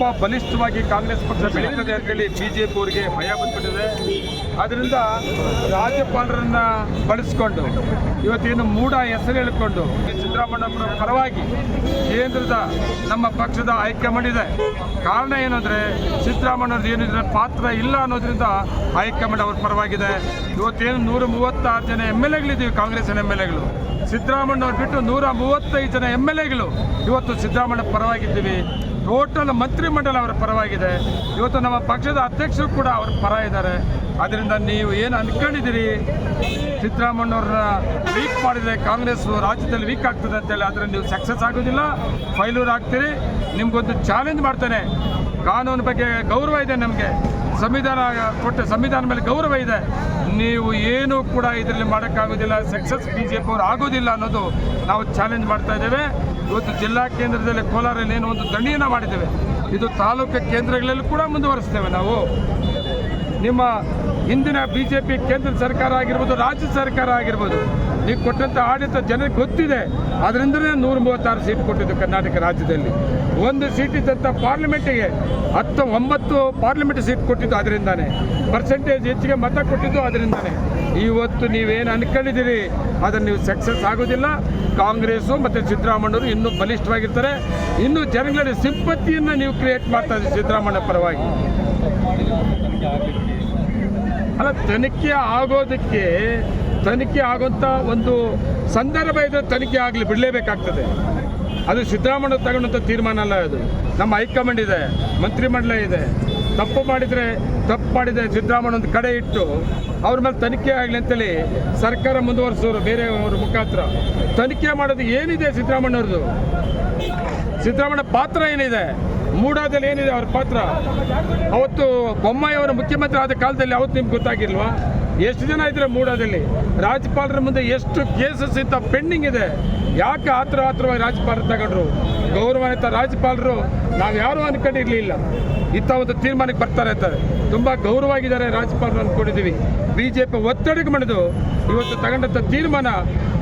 ತುಂಬ ಬಲಿಷ್ಠವಾಗಿ ಕಾಂಗ್ರೆಸ್ ಪಕ್ಷ ಬೆಳೀತದೆ ಅಂತೇಳಿ ಬಿ ಜೆ ಅವರಿಗೆ ಭಯ ಬಂದ್ಬಿಟ್ಟಿದೆ. ಅದರಿಂದ ರಾಜ್ಯಪಾಲರನ್ನ ಬಳಸ್ಕೊಂಡು, ಇವತ್ತೇನು ಮೂಢ ಹೆಸರು ಹೇಳಿಕೊಂಡು ಸಿದ್ದರಾಮಯ್ಯನವರ ಪರವಾಗಿ ಕೇಂದ್ರದ ನಮ್ಮ ಪಕ್ಷದ ಹೈಕಮಾಂಡ್ ಇದೆ ಕಾರಣ ಏನಂದ್ರೆ ಸಿದ್ದರಾಮಯ್ಯವ್ರದ್ದು ಏನಿದ್ರೆ ಪಾತ್ರ ಇಲ್ಲ ಅನ್ನೋದ್ರಿಂದ ಹೈಕಮಾಂಡ್ ಅವ್ರ ಪರವಾಗಿದೆ. ಇವತ್ತೇನು ನೂರ ಮೂವತ್ತಾರು ಜನ ಎಂ ಎಲ್ ಎಗಳಿದ್ದೀವಿ ಕಾಂಗ್ರೆಸ್ಸಿನ ಎಂ ಎಲ್ ಎಗಳು. ಸಿದ್ದರಾಮಯ್ಯವ್ರು ಬಿಟ್ಟು ನೂರ ಮೂವತ್ತೈದು ಜನ ಎಂ ಎಲ್ ಎಗಳು ಇವತ್ತು ಸಿದ್ದರಾಮಯ್ಯ ಪರವಾಗಿದ್ದೀವಿ. ಟೋಟಲ್ ಮಂತ್ರಿಮಂಡಲ ಅವರ ಪರವಾಗಿದೆ. ಇವತ್ತು ನಮ್ಮ ಪಕ್ಷದ ಅಧ್ಯಕ್ಷರು ಕೂಡ ಅವರ ಪರ ಇದ್ದಾರೆ. ಅದರಿಂದ ನೀವು ಏನು ಅನ್ಕೊಂಡಿದ್ದೀರಿ? ಸಿದ್ದರಾಮಣ್ಣವ್ರನ್ನ ವೀಕ್ ಮಾಡಿದರೆ ಕಾಂಗ್ರೆಸ್ ರಾಜ್ಯದಲ್ಲಿ ವೀಕ್ ಆಗ್ತದೆ ಅಂತೇಳಿ ಆದರೆ ನೀವು ಸಕ್ಸಸ್ ಆಗೋದಿಲ್ಲ. ಫೈಲೂರ್ ಆಗ್ತೀರಿ. ನಿಮಗೊಂದು ಚಾಲೆಂಜ್ ಮಾಡ್ತೇನೆ. ಕಾನೂನು ಬಗ್ಗೆ ಗೌರವ ಇದೆ ನಮಗೆ. ಸಂವಿಧಾನ ಕೊಟ್ಟ ಸಂವಿಧಾನ ಮೇಲೆ ಗೌರವ ಇದೆ. ನೀವು ಏನು ಕೂಡ ಇದರಲ್ಲಿ ಮಾಡೋಕ್ಕಾಗೋದಿಲ್ಲ. ಸಕ್ಸಸ್ ಬಿ ಜೆ ಪಿ ಅವರು ಆಗೋದಿಲ್ಲ ಅನ್ನೋದು ನಾವು ಚಾಲೆಂಜ್ ಮಾಡ್ತಾ ಇದ್ದೇವೆ. ಇವತ್ತು ಜಿಲ್ಲಾ ಕೇಂದ್ರದಲ್ಲಿ ಕೋಲಾರಲ್ಲಿ ಏನು ಒಂದು ದಣಿಯನ್ನು ಮಾಡಿದ್ದೇವೆ. ಇದು ತಾಲೂಕು ಕೇಂದ್ರಗಳಲ್ಲೂ ಕೂಡ ಮುಂದುವರಿಸ್ತೇವೆ ನಾವು. ನಿಮ್ಮ ಹಿಂದಿನ ಬಿ ಕೇಂದ್ರ ಸರ್ಕಾರ ಆಗಿರ್ಬೋದು, ರಾಜ್ಯ ಸರ್ಕಾರ ಆಗಿರ್ಬೋದು ನೀವು ಕೊಟ್ಟಂಥ ಆಡಳಿತ ಜನರಿಗೆ ಗೊತ್ತಿದೆ. ಅದರಿಂದಲೇ ನೂರ ಮೂವತ್ತಾರು ಸೀಟ್ ಕೊಟ್ಟಿದ್ದು ಕರ್ನಾಟಕ ರಾಜ್ಯದಲ್ಲಿ. ಒಂದು ಸೀಟ್ ಇದ್ದಂಥ ಪಾರ್ಲಿಮೆಂಟಿಗೆ ಹತ್ತು, ಒಂಬತ್ತು ಪಾರ್ಲಿಮೆಂಟ್ ಸೀಟ್ ಕೊಟ್ಟಿದ್ದು ಅದರಿಂದಾನೆ ಪರ್ಸೆಂಟೇಜ್ ಹೆಚ್ಚಿಗೆ ಮತ ಕೊಟ್ಟಿದ್ದು ಅದರಿಂದಾನೆ ಇವತ್ತು ನೀವೇನು ಅನ್ಕೊಂಡಿದ್ದೀರಿ? ಅದನ್ನು ನೀವು ಸಕ್ಸಸ್ ಆಗೋದಿಲ್ಲ ಕಾಂಗ್ರೆಸ್ಸು ಮತ್ತು ಸಿದ್ದರಾಮಯ್ಯವರು ಇನ್ನೂ ಬಲಿಷ್ಠವಾಗಿರ್ತಾರೆ. ಇನ್ನೂ ಜನಗಳಲ್ಲಿ ಸಿಂಪತಿಯನ್ನು ನೀವು ಕ್ರಿಯೇಟ್ ಮಾಡ್ತಾ ಇದ್ದೀರಿ ಸಿದ್ದರಾಮಯ್ಯ ಪರವಾಗಿ. ಅಲ್ಲ, ತನಿಖೆ ಆಗೋದಕ್ಕೆ ತನಿಖೆ ಆಗುವಂಥ ಒಂದು ಸಂದರ್ಭ ಇದ್ರೆ ತನಿಖೆ ಆಗಲಿ, ಬಿಡಲೇಬೇಕಾಗ್ತದೆ. ಅದು ಸಿದ್ದರಾಮಯ್ಯ ತಗೊಂಡಂಥ ತೀರ್ಮಾನ ಅಲ್ಲ ಅದು. ನಮ್ಮ ಹೈಕಮಾಂಡ್ ಇದೆ, ಮಂತ್ರಿಮಂಡಲ ಇದೆ. ತಪ್ಪು ಮಾಡಿದರೆ ತಪ್ಪು ಮಾಡಿದರೆ ಸಿದ್ದರಾಮಯ್ಯ ಒಂದು ಕಡೆ ಇಟ್ಟು ಅವ್ರ ಮೇಲೆ ತನಿಖೆ ಆಗಲಿ ಅಂತೇಳಿ ಸರ್ಕಾರ ಮುಂದುವರಿಸೋರು ಬೇರೆಯವ್ರ ಮುಖಾಂತರ. ತನಿಖೆ ಮಾಡೋದು ಏನಿದೆ ಸಿದ್ದರಾಮಯ್ಯವ್ರದ್ದು? ಸಿದ್ದರಾಮಯ್ಯ ಪಾತ್ರ ಏನಿದೆ? ಮೂಡಾದಲ್ಲಿ ಏನಿದೆ ಅವ್ರ ಪಾತ್ರ? ಅವತ್ತು ಬೊಮ್ಮಾಯಿ ಅವರ ಮುಖ್ಯಮಂತ್ರಿ ಆದ ಕಾಲದಲ್ಲಿ ಅವತ್ತು ನಿಮ್ಗೆ ಗೊತ್ತಾಗಿಲ್ವಾ? ಎಷ್ಟು ಜನ ಇದ್ರೆ ಮೂಡಾದಲ್ಲಿ ರಾಜ್ಯಪಾಲರ ಮುಂದೆ ಎಷ್ಟು ಕೇಸಸ್ ಇಂಥ ಪೆಂಡಿಂಗ್ ಇದೆ? ಯಾಕೆ ಆತ್ರ ಆತ್ರವಾಗಿ ರಾಜ್ಯಪಾಲರು ತಗೊಂಡ್ರು? ಗೌರವಾನ್ವಿತ ರಾಜ್ಯಪಾಲರು, ನಾವು ಯಾರೂ ಅನ್ಕೊಂಡಿರ್ಲಿಲ್ಲ. ಇಂಥ ಒಂದು ತೀರ್ಮಾನಕ್ಕೆ ಬರ್ತಾರೆ ಅಂತ. ತುಂಬ ಗೌರವಾಗಿದ್ದಾರೆ ರಾಜ್ಯಪಾಲರು ಅಂದ್ಕೊಂಡಿದ್ದೀವಿ ಬಿ ಜೆ ಪಿ ಒತ್ತಡಕ್ಕೆ ಮಣಿದು ಇವತ್ತು ತಗೊಂಡಂಥ ತೀರ್ಮಾನ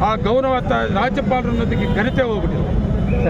ಆ ಗೌರವ ರಾಜ್ಯಪಾಲರನ್ನೊಂದಿಗೆ ಘನತೆ ಹೋಗ್ಬಿಟ್ಟಿದೆ.